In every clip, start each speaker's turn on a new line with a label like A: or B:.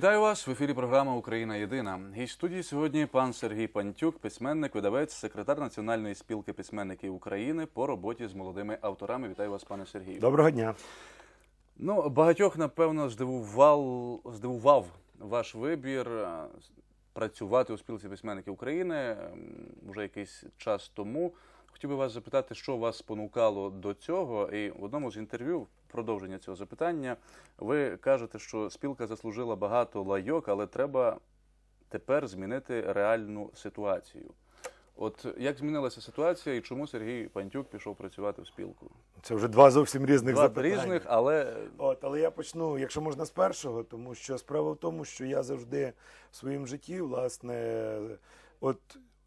A: Вітаю вас в ефірі. Програма Україна Єдина. Гість студії сьогодні пан Сергій Пантюк, письменник, видавець, секретар Національної спілки письменників України по роботі з молодими авторами. Вітаю вас, пане Сергію.
B: Доброго дня.
A: Ну, багатьох, напевно, здивував, здивував ваш вибір е, працювати у спілці письменників України вже якийсь час тому. Хотів би вас запитати, що вас спонукало до цього, і в одному з інтерв'ю, продовження цього запитання, ви кажете, що спілка заслужила багато лайок, але треба тепер змінити реальну ситуацію. От як змінилася ситуація і чому Сергій Пантюк пішов працювати в спілку?
B: Це вже два зовсім різних
A: Два
B: запитання.
A: різних, але
B: От, але я почну, якщо можна, з першого, тому що справа в тому, що я завжди в своєму житті, власне, от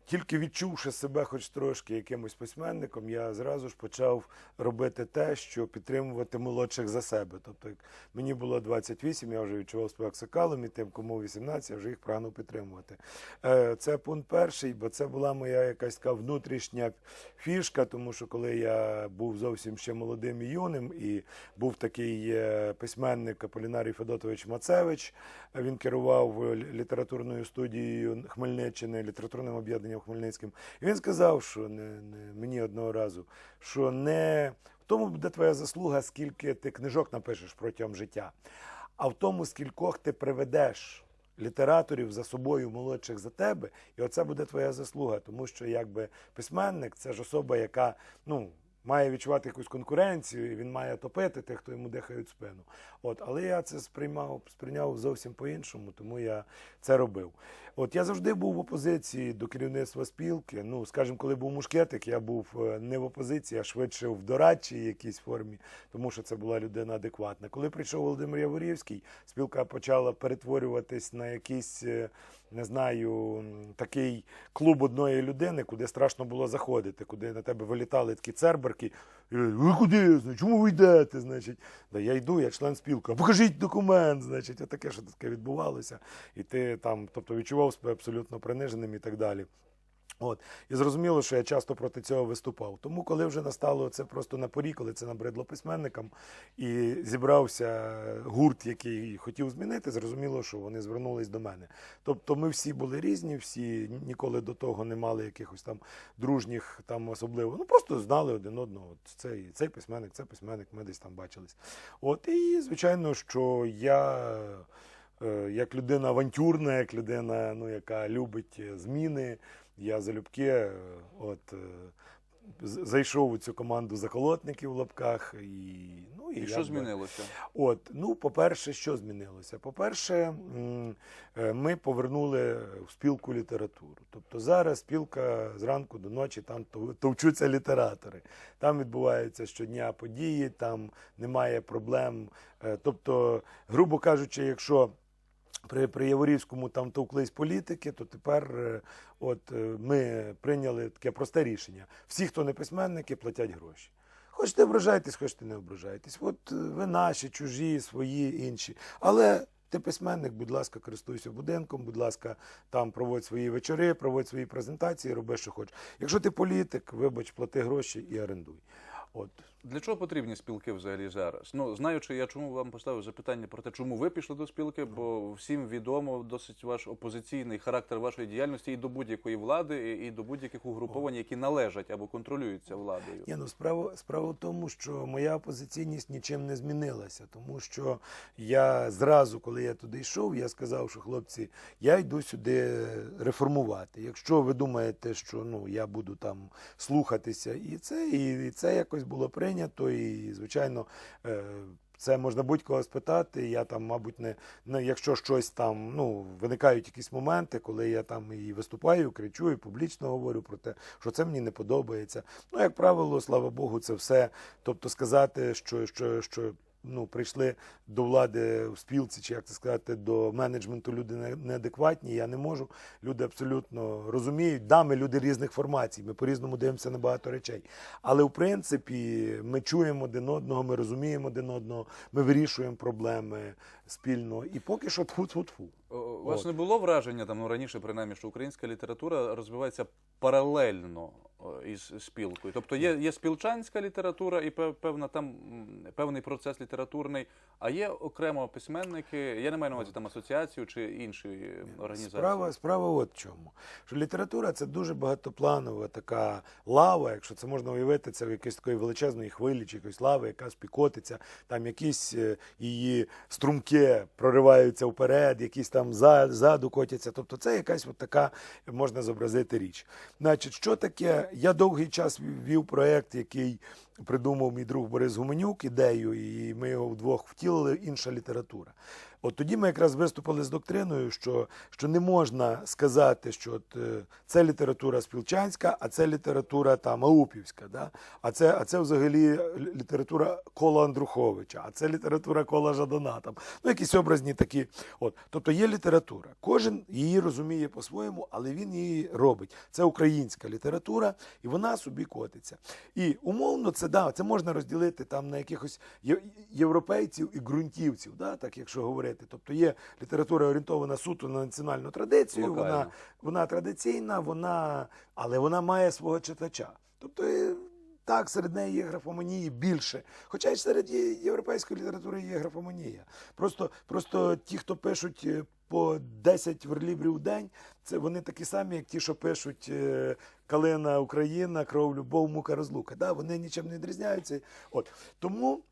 B: тільки відчувши себе хоч трошки якимось письменником, я зразу ж почав робити те, що підтримувати молодших за себе. Тобто, як мені було 28, я вже відчував себе аксакалом, і тим, кому 18, я вже їх прагнув підтримувати. Е, Це пункт перший, бо це була моя якась така внутрішня фішка, тому що коли я був зовсім ще молодим і юним, і був такий е, письменник Аполінарій Федотович Мацевич, він керував е, літературною студією Хмельниччини, літературним об'єднанням Хмельницьким. І він сказав, що не, не мені одного разу, що не в тому буде твоя заслуга, скільки ти книжок напишеш протягом життя, а в тому, скількох ти приведеш літераторів за собою молодших за тебе, і оце буде твоя заслуга, тому що якби письменник це ж особа, яка ну. Має відчувати якусь конкуренцію, і він має топити тих, хто йому дихають спину. От, але я це сприймав, сприйняв зовсім по-іншому, тому я це робив. От я завжди був в опозиції до керівництва спілки. Ну, скажімо, коли був мушкетик, я був е, не в опозиції, а швидше в дорадчій якійсь формі, тому що це була людина адекватна. Коли прийшов Володимир Яворівський, спілка почала перетворюватись на якийсь, е, не знаю, такий клуб одної людини, куди страшно було заходити, куди на тебе вилітали такі церберки. Ви куди? Чому ви йдете? Значить, да я йду, я член спілки. Покажіть документ. Значить, отаке, що таке відбувалося. І ти там, тобто відчував себе абсолютно приниженим і так далі. От і зрозуміло, що я часто проти цього виступав. Тому, коли вже настало це просто на порі, коли це набридло письменникам, і зібрався гурт, який хотів змінити, зрозуміло, що вони звернулись до мене. Тобто, ми всі були різні, всі ніколи до того не мали якихось там дружніх, там особливо. Ну просто знали один одного. Цей, цей письменник, це письменник, ми десь там бачились. От і звичайно, що я е, як людина авантюрна, як людина, ну, яка любить е, зміни. Я залюбки е, от, е, зайшов у цю команду заколотників в лапках. І, ну, і,
A: і що
B: якби-
A: змінилося?
B: От, ну, по-перше, що змінилося? По-перше, е, ми повернули в спілку літературу. Тобто зараз спілка зранку до ночі там товчуться літератори. Там відбуваються щодня події, там немає проблем. Тобто, грубо кажучи, якщо при, при Яворівському там товклись політики, то тепер е, от е, ми прийняли таке просте рішення. Всі, хто не письменники, платять гроші. Хочете ображайтесь, хочете не ображайтесь. От е, ви наші, чужі, свої, інші. Але ти письменник, будь ласка, користуйся будинком, будь ласка, там проводь свої вечори, проводь свої презентації, роби, що хочеш. Якщо ти політик, вибач, плати гроші і орендуй. От.
A: Для чого потрібні спілки взагалі зараз? Ну, знаючи, я чому вам поставив запитання про те, чому ви пішли до спілки, бо всім відомо досить ваш опозиційний характер вашої діяльності і до будь-якої влади, і до будь-яких угруповань, які належать або контролюються владою.
B: Ні, ну справа, справа в тому, що моя опозиційність нічим не змінилася, тому що я зразу, коли я туди йшов, я сказав, що хлопці, я йду сюди реформувати. Якщо ви думаєте, що ну я буду там слухатися, і це, і це якось було прийнято, і звичайно. Е, це можна будь-кого спитати. Я там, мабуть, не, не якщо щось там ну виникають якісь моменти, коли я там і виступаю, кричу, і публічно говорю про те, що це мені не подобається. Ну, як правило, слава Богу, це все. Тобто сказати, що, що, що ну, прийшли до влади в спілці, чи як це сказати, до менеджменту люди не- неадекватні, я не можу. Люди абсолютно розуміють. Да, ми люди різних формацій, ми по-різному дивимося на багато речей. Але в принципі ми чуємо один одного, ми розуміємо один одного, ми вирішуємо проблеми спільно. І поки що тфу-тфу-тфу.
A: У вас
B: От.
A: не було враження там ну раніше, принаймні, що українська література розвивається паралельно із спілкою? Тобто є, є спілчанська література і певна там певний процес літературний, а є окремо письменники. Я не маю на увазі там асоціацію чи інші е, організації.
B: Справа, справа от в чому. Що література це дуже багатопланова така лава, якщо це можна уявити, це в якоїсь такої величезної хвилі чи якоїсь лави, яка спікотиться, там якісь е, її струмки прориваються вперед, якісь там за- ззаду котяться. Тобто це якась от така можна зобразити річ. Значить, що таке? Я довгий час вів проект, який придумав мій друг Борис Гуменюк, ідею, і ми його вдвох втілили, інша література. От тоді ми якраз виступили з доктриною, що, що не можна сказати, що от, е, це література спілчанська, а це література там Аупівська, да? а, це, а це взагалі література Кола Андруховича, а це література Кола Жадана. Там. Ну, якісь образні такі. От. Тобто є література. Кожен її розуміє по-своєму, але він її робить. Це українська література, і вона собі котиться. І умовно це да, це можна розділити там на якихось європейців і ґрунтівців, да, так якщо говорити. Тобто є література орієнтована суто на національну традицію,
A: Локально.
B: вона, вона традиційна, вона, але вона має свого читача. Тобто е, так, серед неї є графоманії більше. Хоча й серед європейської літератури є графоманія. Просто, просто ті, хто пишуть е, по 10 верлібрів у день, це вони такі самі, як ті, що пишуть е, Калина Україна, кров, любов, мука, розлука. Да, вони нічим не відрізняються. От. Тому.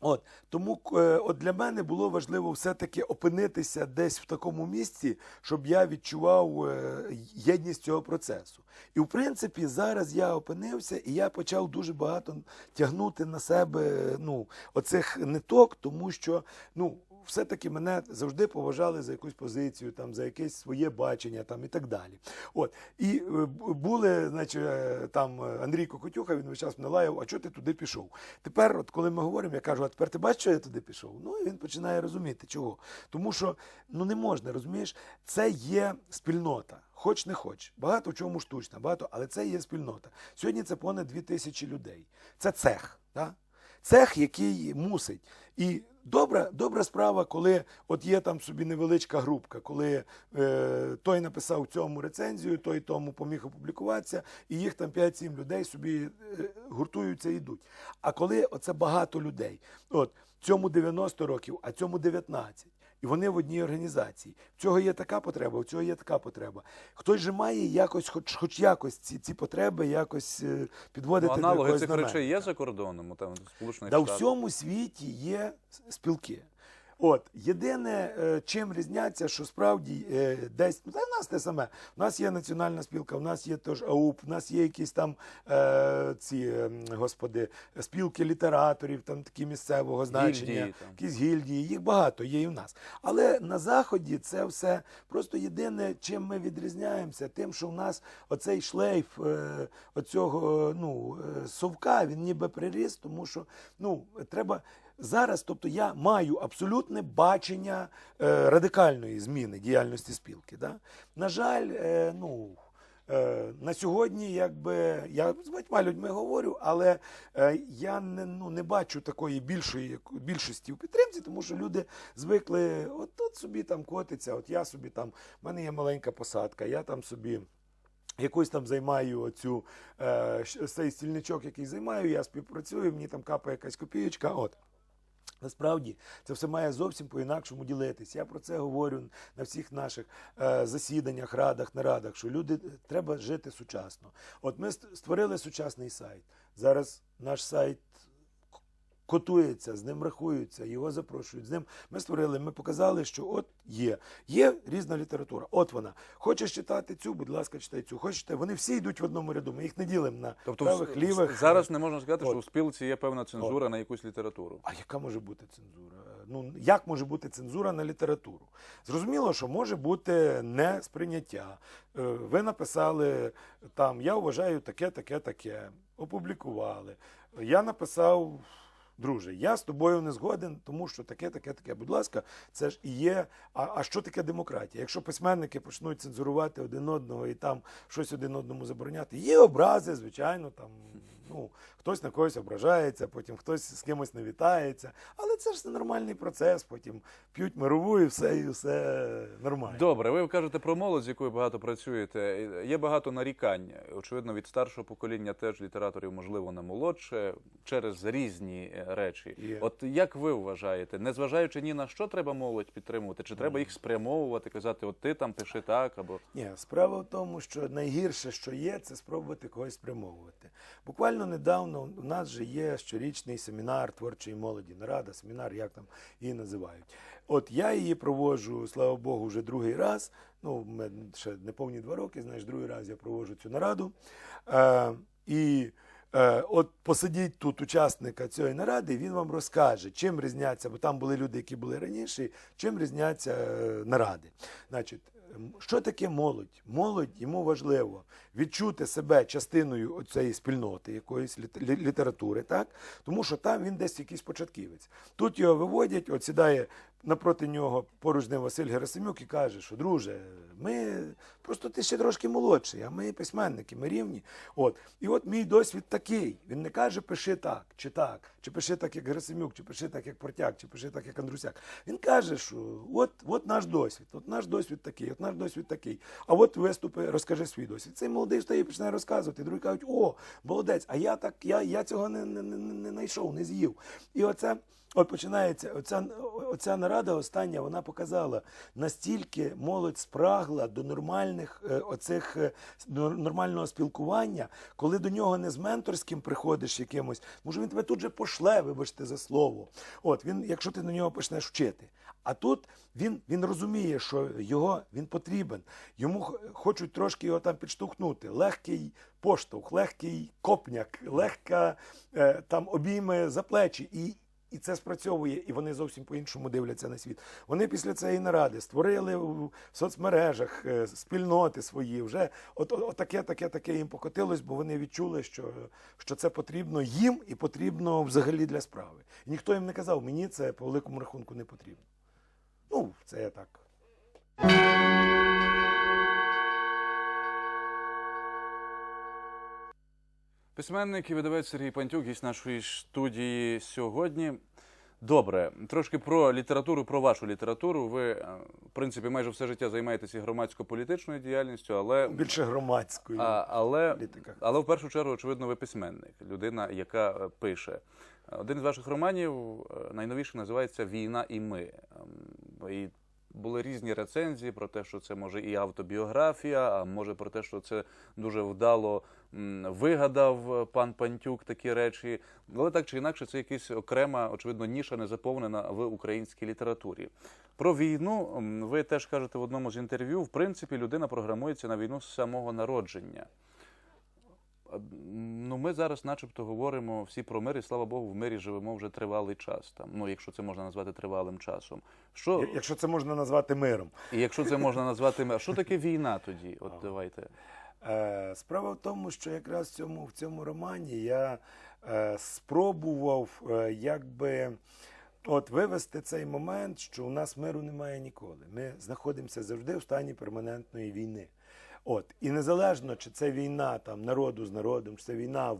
B: От тому е, от для мене було важливо все-таки опинитися десь в такому місці, щоб я відчував е, єдність цього процесу. І в принципі зараз я опинився, і я почав дуже багато тягнути на себе ну, оцих ниток, тому що ну. Все-таки мене завжди поважали за якусь позицію, там за якесь своє бачення, там і так далі. От і е, були, значить, е, там е, Андрій Кокотюха, він весь час мене лаяв, а чого ти туди пішов? Тепер, от коли ми говоримо, я кажу, а тепер ти бачиш, що я туди пішов? Ну і він починає розуміти, чого. Тому що ну не можна, розумієш, це є спільнота. Хоч не хоч, багато в чому штучно, багато, але це є спільнота. Сьогодні це понад дві тисячі людей. Це цех. Да? Цех, який мусить. І добра, добра справа, коли от є там собі невеличка групка, коли е, той написав цьому рецензію, той тому поміг опублікуватися, і їх там 5-7 людей собі е, гуртуються і йдуть. А коли оце багато людей, от цьому 90 років, а цьому 19. І вони в одній організації. В цього є така потреба, в цього є така потреба. Хтось же має якось, хоч, хоч якось ці, ці потреби якось е, підводити
A: Ну,
B: до
A: аналоги цих речей є за кордоном, там в Сполучених
B: Да у
A: Штатах?
B: всьому світі є спілки. От єдине, е, чим різняться, що справді е, десь ну, та в нас те саме. У нас є національна спілка, у нас є теж АУП, у нас є якісь там е, ці е, господи, спілки літераторів, там такі місцевого значення,
A: Гільдії
B: якісь гільдії. Їх багато є і в нас. Але на заході це все просто єдине, чим ми відрізняємося, тим, що в нас оцей шлейф е, оцього ну, совка, він ніби приріс, тому що ну, треба. Зараз, тобто я маю абсолютне бачення е, радикальної зміни діяльності спілки. Да? На жаль, е, ну, е, на сьогодні, якби я з багатьма людьми говорю, але е, я не, ну, не бачу такої більшої більшості у підтримці, тому що люди звикли, от, от собі там котиться, от я собі там, в мене є маленька посадка, я там собі. Якось там займаю оцю е, цей стільничок, який займаю, я співпрацюю, мені там капає якась копієчка. От. Насправді це все має зовсім по-інакшому ділитись. Я про це говорю на всіх наших е, засіданнях, радах, нарадах, що люди треба жити сучасно. От ми створили сучасний сайт. Зараз наш сайт котується, з ним рахуються, його запрошують. З ним ми створили, ми показали, що от є. Є різна література. От вона. Хочеш читати цю, будь ласка, читай цю. Хочеш читай. Вони всі йдуть в одному ряду. Ми їх не ділимо на
A: Тобто
B: правих, лівих.
A: зараз не можна сказати, що у спілці є певна цензура на якусь літературу.
B: А яка може бути цензура? Ну як може бути цензура на літературу? Зрозуміло, що може бути несприйняття. Е, Ви написали там, я вважаю таке, таке, таке. Опублікували. Я написав. Друже, я з тобою не згоден, тому що таке, таке, таке. Будь ласка, це ж і є. А, а що таке демократія? Якщо письменники почнуть цензурувати один одного і там щось один одному забороняти, є образи, звичайно, там Ну, хтось на когось ображається, потім хтось з кимось не вітається. Але це ж нормальний процес. Потім п'ють мирову і все, і все нормально.
A: Добре, ви кажете про молодь, з якою багато працюєте. Є багато нарікань. Очевидно, від старшого покоління теж літераторів, можливо, на молодше через різні е, речі.
B: Є.
A: От як ви вважаєте, незважаючи ні на що треба молодь підтримувати, чи треба їх спрямовувати, казати, от ти там пиши так або
B: Ні, справа в тому, що найгірше, що є, це спробувати когось спрямовувати. Буквально недавно у нас же є щорічний семінар творчої молоді, нарада, семінар, як там її називають. От я її проводжу, слава Богу, вже другий раз. Ну, мене ще не повні два роки, знаєш, другий раз я проводжу цю нараду. Е, і Е, от посадіть тут учасника цієї наради, він вам розкаже, чим різняться, бо там були люди, які були раніше, чим різняться е, наради. Значить, що таке молодь? Молодь йому важливо відчути себе частиною цієї спільноти, якоїсь літ- літератури, так? Тому що там він десь якийсь початківець. Тут його виводять, от сідає напроти нього поруч ним Василь Герасимюк і каже, що друже, ми просто ти ще трошки молодший, а ми письменники, ми рівні. От. І от мій досвід такий. Він не каже, пиши так, чи так, чи пиши так, як Герасимюк, чи пиши так, як Портяк, чи пиши так, як Андрусяк. Він каже, що от, от наш досвід, от наш досвід такий, от наш досвід такий. А от виступи, розкажи свій досвід. Цей молодий встає і починає розказувати. Другі кажуть, о, молодець, а я так, я, я цього не, не, не, не знайшов, не з'їв. І оце. От починається оця, оця нарада остання, вона показала настільки молодь спрагла до нормальних е, оцих е, нормального спілкування, коли до нього не з менторським приходиш якимось, може він тебе тут же пошле, вибачте за слово. От він, якщо ти на нього почнеш вчити. А тут він, він розуміє, що його він потрібен. Йому хочуть трошки його там підштовхнути. Легкий поштовх, легкий копняк, легка е, там обійми за плечі. І, і це спрацьовує, і вони зовсім по-іншому дивляться на світ. Вони після цієї наради створили в соцмережах е, спільноти свої. Вже от, от, от таке, таке, таке їм покотилось, бо вони відчули, що, що це потрібно їм і потрібно взагалі для справи. І ніхто їм не казав, мені це по великому рахунку не потрібно. Ну, це я так.
A: Письменник і видавець Сергій Пантюк, гість нашої студії сьогодні. Добре, трошки про літературу, про вашу літературу. Ви, е, в принципі, майже все життя займаєтеся громадсько-політичною діяльністю, але,
B: Більше громадської.
A: а, але, але в першу чергу, очевидно, ви письменник, людина, яка е, пише. Один з ваших романів е, найновіший називається Війна і ми. Ем, І були різні рецензії про те, що це може і автобіографія, а може про те, що це дуже вдало вигадав е, пан Пантюк такі речі. Але так чи інакше, це якась окрема, очевидно, ніша не заповнена в українській літературі. Про війну ви теж кажете в одному з інтерв'ю. В принципі, людина програмується на війну з самого народження. Ну, ми зараз, начебто, говоримо всі про мир, і слава Богу, в мирі живемо вже тривалий час. Там, ну, якщо це можна назвати тривалим часом. Що,
B: Якщо це можна назвати миром.
A: і якщо це можна назвати мир, що таке війна тоді? От давайте.
B: Е, Справа в тому, що якраз в цьому, в цьому романі я е, спробував е, якби от вивести цей момент, що у нас миру немає ніколи. Ми знаходимося завжди в стані перманентної війни. От і незалежно, чи це війна там народу з народом, чи це війна в,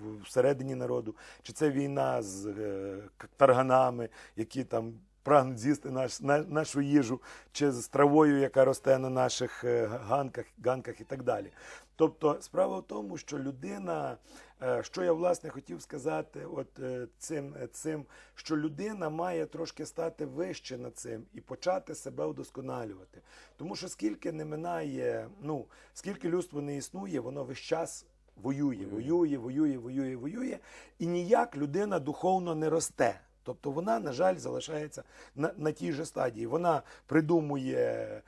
B: в, всередині народу, чи це війна з е, тарганами, які там прагнуть з'їсти наш, на, нашу їжу, чи з травою, яка росте на наших е, ганках, ганках і так далі. Тобто, справа в тому, що людина, е, що я власне хотів сказати, от е, цим, цим, що людина має трошки стати вище над цим і почати себе вдосконалювати. Тому що скільки не минає, ну скільки людство не існує, воно весь час воює, воює, воює, воює, воює, і ніяк людина духовно не росте. Тобто вона, на жаль, залишається на, на тій же стадії. Вона придумує,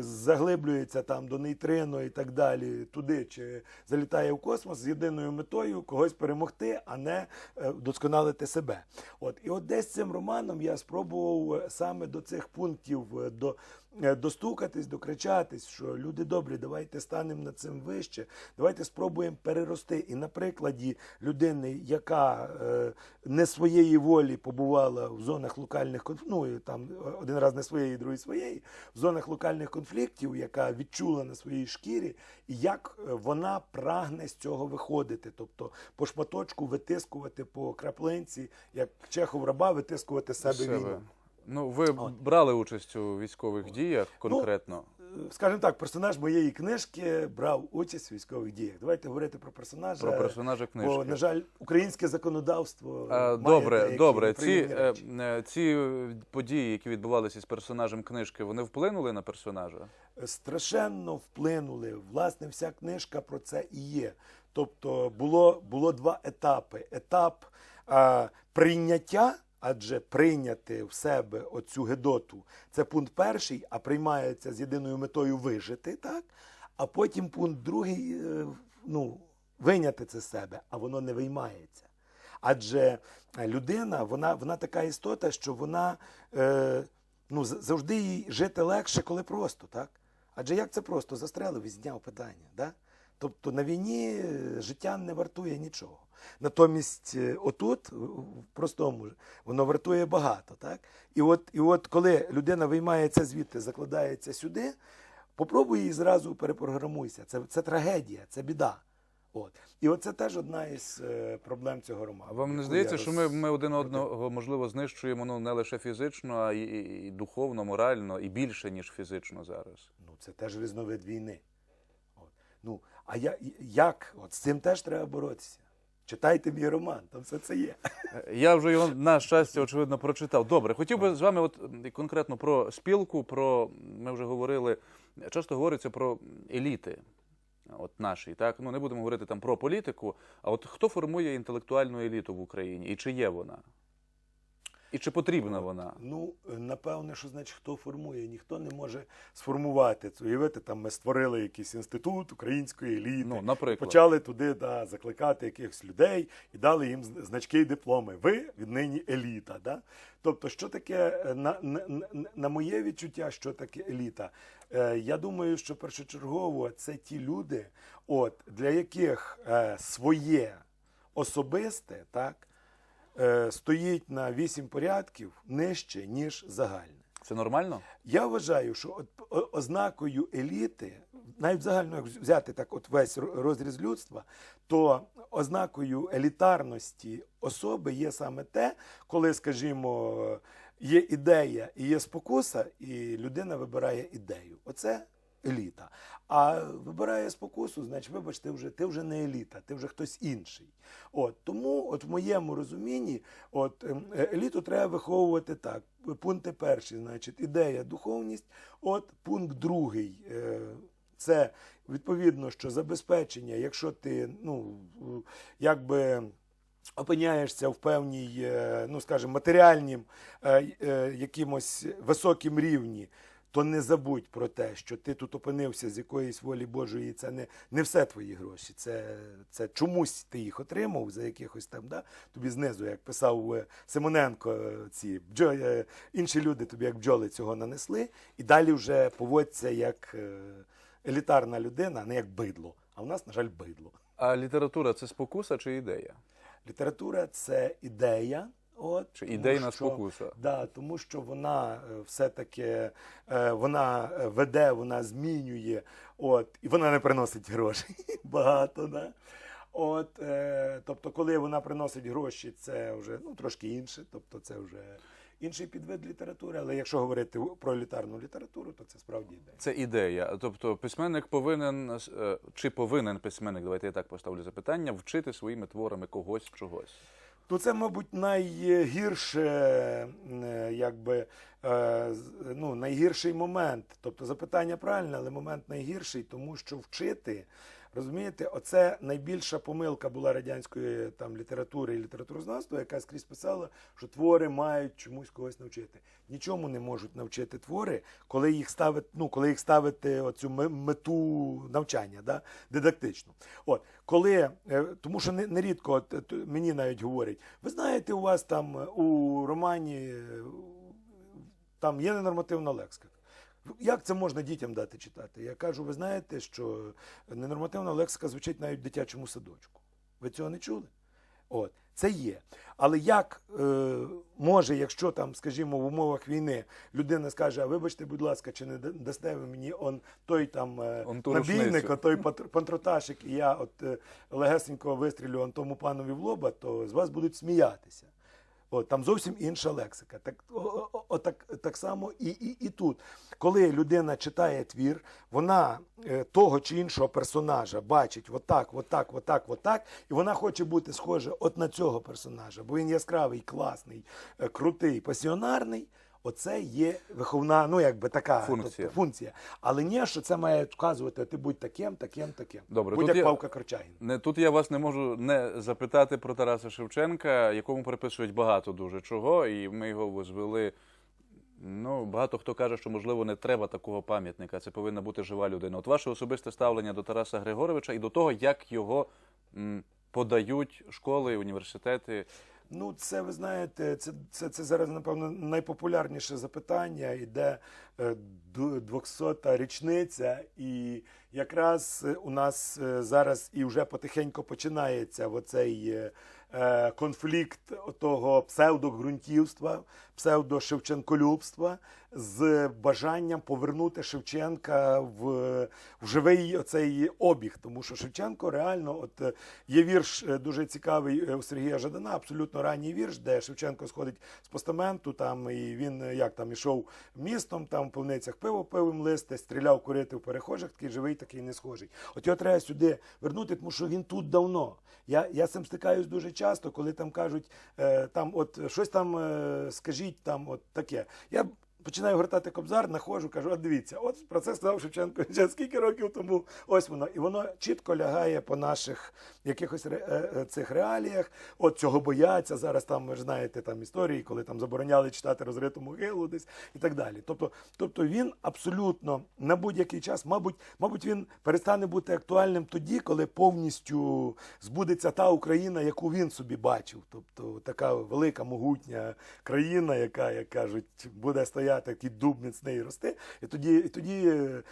B: заглиблюється там до нейтрино і так далі, туди чи залітає в космос з єдиною метою когось перемогти, а не е, вдосконалити себе. От і от десь цим романом я спробував е, саме до цих пунктів е, до. е, Достукатись, докричатись, що люди добрі, давайте станемо над цим вище, давайте спробуємо перерости. І на прикладі людини, яка е, не своєї волі побувала в зонах локальних ну там один раз не своєї, другий своєї, в зонах локальних соціальних конфліктів, яка відчула на своїй шкірі, і як е, вона прагне з цього виходити, тобто по шматочку витискувати по краплинці, як Чехов раба витискувати себе, війну.
A: Ну, ви
B: От.
A: брали участь у військових діях конкретно.
B: Е, Скажімо так, персонаж моєї книжки брав участь у військових діях. Давайте говорити про персонажа.
A: Про персонажа книжки.
B: Бо, на жаль, українське законодавство.
A: Е,
B: має
A: Добре, добре. Ці, е,
B: речі.
A: е, ці е, події, які відбувалися з персонажем книжки, вони вплинули на персонажа?
B: страшенно вплинули. Власне, вся книжка про це і є. Тобто було, було два етапи: етап а, прийняття. Адже прийняти в себе оцю гедоту це пункт перший, а приймається з єдиною метою вижити, так? А потім пункт другий, е, ну, вийняти це з себе, а воно не виймається. Адже людина, вона, вона така істота, що вона е, ну, завжди їй жити легше, коли просто, так? Адже як це просто? Застрелив і зняв питання. Да? Тобто на війні е, життя не вартує нічого. Натомість, е, отут, в простому, воно вартує багато. Так? І, от, і от коли людина виймається звідти, закладається сюди, попробуй її зразу перепрограмуйся. Це, це трагедія, це біда. От. І оце теж одна із е, проблем цього роману.
A: Вам не здається, що ми, ми один одного можливо знищуємо ну не лише фізично, а і, і, і духовно, морально, і більше ніж фізично зараз?
B: Ну, це теж різновид війни. От. Ну, а я, як? От з цим теж треба боротися. Читайте мій роман, там все це є.
A: Я вже його на щастя, очевидно, прочитав. Добре, хотів би з вами, от конкретно про спілку, про ми вже говорили. Часто говориться про еліти. От наші, так ну не будемо говорити там про політику. А от хто формує інтелектуальну еліту в Україні, і чи є вона? І чи потрібна вона?
B: Ну, е, напевне, що значить, хто формує? Ніхто не може сформувати це. Уявити, там ми створили якийсь інститут української еліти.
A: Ну, наприклад.
B: Почали туди да, закликати якихось людей і дали їм значки і дипломи. Ви віднині еліта. Да? Тобто, що таке, е, на, на, на- моє відчуття, що таке еліта? Е, я думаю, що першочергово це ті люди, от, для яких е, своє особисте, так, стоїть на вісім порядків нижче, ніж загальне.
A: Це нормально?
B: Я вважаю, що ознакою еліти, навіть загально як взяти так, от весь розріз людства, то ознакою елітарності особи є саме те, коли, скажімо, є ідея і є спокуса, і людина вибирає ідею. Оце еліта. А вибирає спокусу, значить, вибачте, вже, ти вже не еліта, ти вже хтось інший. От, тому, от в моєму розумінні, от, ем, е, еліту треба виховувати так. Пункти перші, значить, ідея, духовність. От пункт другий. е, Це відповідно, що забезпечення, якщо ти ну, якби опиняєшся в певній, е, ну скажімо, матеріальнім якимось високим рівні, то не забудь про те, що ти тут опинився з якоїсь волі Божої, це не, не все твої гроші. Це, це чомусь ти їх отримав за якихось там, да? тобі знизу, як писав е, Симоненко, е, ці бджо, е, інші люди тобі як бджоли цього нанесли, і далі вже поводься як елітарна людина, а не як бидло. А в нас, на жаль, бидло.
A: А література це спокуса чи ідея?
B: Література це ідея. От,
A: Чи ідейна
B: що-
A: спокуса?
B: Да, тому що вона е, все-таки е, вона е, веде, вона змінює, от, і вона не приносить грошей багато. Да? От, е, тобто, коли вона приносить гроші, це вже ну, трошки інше, тобто це вже інший підвид літератури. Але якщо говорити про елітарну літературу, то це справді ідея.
A: Це ідея. Тобто письменник повинен чи повинен письменник, давайте я так поставлю запитання, вчити своїми творами когось чогось.
B: Ну, це, мабуть, найгірше, е, якби, е, ну, найгірший момент. Тобто запитання правильне, але момент найгірший, тому що вчити, розумієте, оце найбільша помилка була радянської там, літератури і літературознавства, яка скрізь писала, що твори мають чомусь когось навчити. Нічому не можуть навчити твори, коли їх ставити, ну, коли їх ставити оцю мету навчання, да, дидактичну. От, коли, е, тому що не- нерідко от, мені навіть говорять, ви знаєте, у вас там е, у романі е, там є ненормативна лексика. Як це можна дітям дати читати? Я кажу, ви знаєте, що ненормативна лексика звучить навіть в дитячому садочку. Ви цього не чули? От. Це є. Але як е, може, якщо там, скажімо, в умовах війни людина скаже, а вибачте, будь ласка, чи не дасте ви мені он той там е,
A: Он ту
B: набійник, а той пантроташик, і я от е, легесенько вистрілю он тому панові в лоба, то з вас будуть сміятися. От, там зовсім інша лексика. Так, о, о, так, так само і, і, і тут. Коли людина читає твір, вона е, того чи іншого персонажа бачить отак, отак, отак, отак, і вона хоче бути схожа от на цього персонажа, бо він яскравий, класний, е, крутий, пасіонарний. Оце є виховна, ну якби така
A: Функція.
B: тобто, функція. Але ні, що це має вказувати, ти будь таким, таким, таким.
A: Добре,
B: будь
A: тут
B: як
A: є-
B: Павка Корчагін.
A: Не, тут я вас не можу не запитати про Тараса Шевченка, якому приписують багато дуже чого, і ми його звели. Ну, багато хто каже, що можливо не треба такого пам'ятника. Це повинна бути жива людина. От ваше особисте ставлення до Тараса Григоровича і до того, як його м, подають школи, університети.
B: Ну, це ви знаєте, це, це, це зараз, напевно, найпопулярніше запитання. Іде е, ду- 200-та річниця, і якраз е, у нас е, зараз і вже потихеньку починається оцей е, конфлікт того псевдогрунтівства, псевдошевченколюбства з бажанням повернути Шевченка в, в живий оцей обіг. Тому що Шевченко реально, от є вірш дуже цікавий у Сергія Жадана, абсолютно ранній вірш, де Шевченко сходить з постаменту, там і він як там ішов містом, там в повницях пиво пивим листе, стріляв курити в перехожих, такий живий, такий не схожий. От його треба сюди вернути, тому що він тут давно. Я, я з стикаюсь дуже часто, коли там кажуть, е, там от щось там е, скажіть, там от таке. Я починаю гортати кобзар, находжу, кажу, от дивіться, от про це сказав Шевченко ще скільки років тому. Ось воно. І воно чітко лягає по наших якихось е, е, цих реаліях. От цього бояться. Зараз там, ви ж знаєте, там історії, коли там забороняли читати розриту могилу десь і так далі. Тобто, тобто він абсолютно на будь-який час, мабуть, мабуть, він перестане бути актуальним тоді, коли повністю збудеться та Україна, яку він собі бачив. Тобто така велика, могутня країна, яка, як кажуть, буде стояти такий дуб міцний рости. І тоді, і тоді е,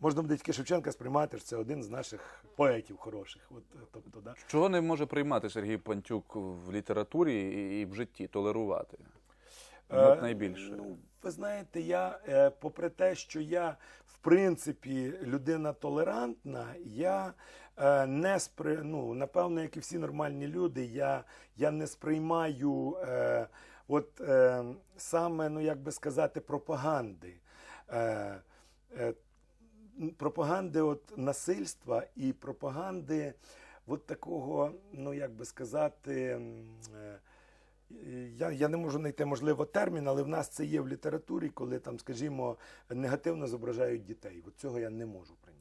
B: можна буде тільки Шевченка сприймати, що це один з наших поетів хороших. От, е, тобто, да.
A: Чого не може приймати Сергій Пантюк в літературі і, в житті толерувати? Ну, От
B: Е. Ну, ви знаєте, я, е, попри те, що я в принципі людина толерантна, я е, не спри... ну, напевно, як і всі нормальні люди, я, я не сприймаю е, от, е, саме, ну як би сказати, пропаганди. Е, е, пропаганди от насильства і пропаганди от такого, ну як би сказати, е, я, я не можу знайти можливо термін, але в нас це є в літературі, коли там, скажімо, негативно зображають дітей. От цього я не можу прийняти.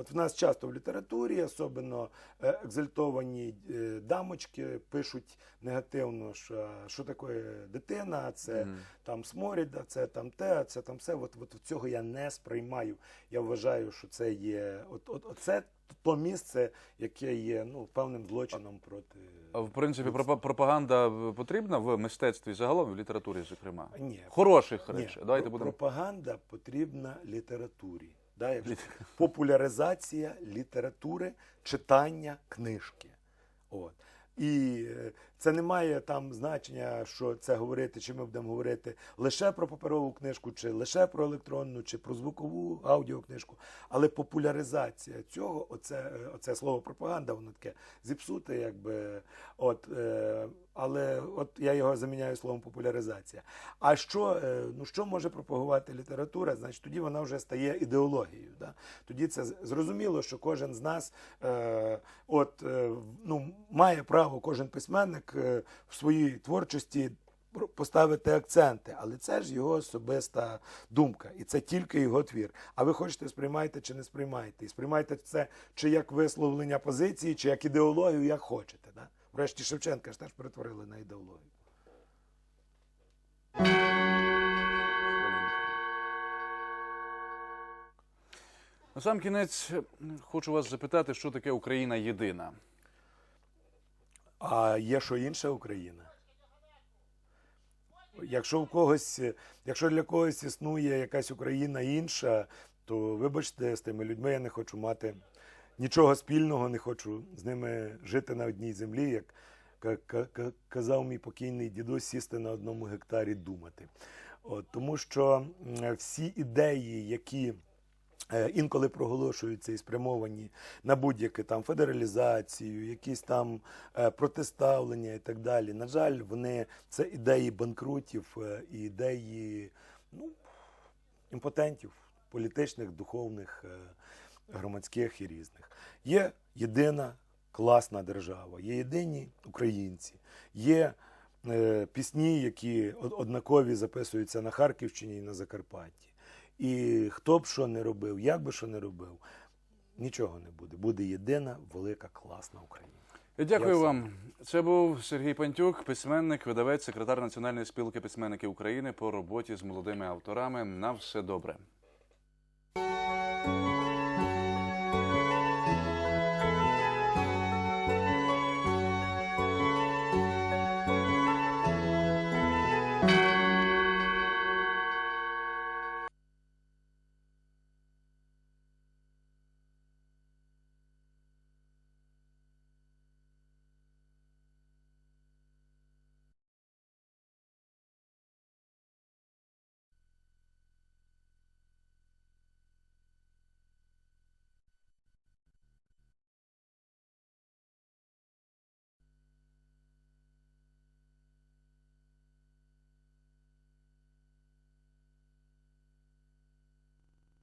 B: От в нас часто в літературі, особливо е, екзальтовані е, дамочки, пишуть негативно, що, що таке дитина, це
A: Мгм.
B: там сморіда, це там те, це там все. От, от цього я не сприймаю. Я вважаю, що це є от, от, оце то місце, яке є ну, певним злочином проти.
A: В принципі, пропа- пропаганда потрібна в мистецтві загалом, в літературі, зокрема.
B: Ні,
A: Хороших речей. Давайте будемо.
B: пропаганда потрібна літературі. Да, якщо- популяризація літератури, читання книжки. От. І е, це не має там значення, що це говорити, чи ми будемо говорити лише про паперову книжку, чи лише про електронну, чи про звукову аудіокнижку. Але популяризація цього, оце, е, оце слово пропаганда, воно таке зіпсуте, якби. От, е, але от я його заміняю словом популяризація. А що, е, ну, що може пропагувати література? Значить, тоді вона вже стає ідеологією. Да? Тоді це зрозуміло, що кожен з нас е, от, е, ну, має право, кожен письменник е, в своїй творчості поставити акценти, але це ж його особиста думка, і це тільки його твір. А ви хочете сприймайте чи не сприймаєте? І сприймайте це чи як висловлення позиції, чи як ідеологію, як хочете. Да? Врешті Шевченка ж теж перетворили на ідеологію.
A: На сам кінець е, хочу вас запитати, що таке Україна єдина.
B: А є що інша Україна? Якщо в когось, якщо для когось існує якась Україна інша, то вибачте, з тими людьми я не хочу мати нічого спільного, не хочу з ними жити на одній землі, як ка- ка- ка- казав мій покійний дідусь, сісти на одному гектарі думати. От, тому що всі ідеї, які інколи проголошуються і спрямовані на будь-яку там федералізацію, якісь там е, протиставлення і так далі. На жаль, вони це ідеї банкрутів, е, і ідеї ну, імпотентів політичних, духовних, е, громадських і різних. Є єдина класна держава, є єдині українці, є е, пісні, які однакові записуються на Харківщині і на Закарпатті. І хто б що не робив, як би що не робив, нічого не буде. Буде єдина велика класна Україна.
A: Дякую
B: Я
A: вам. Це був Сергій Пантюк, письменник, видавець, секретар Національної спілки письменників України по роботі з молодими авторами. На все добре.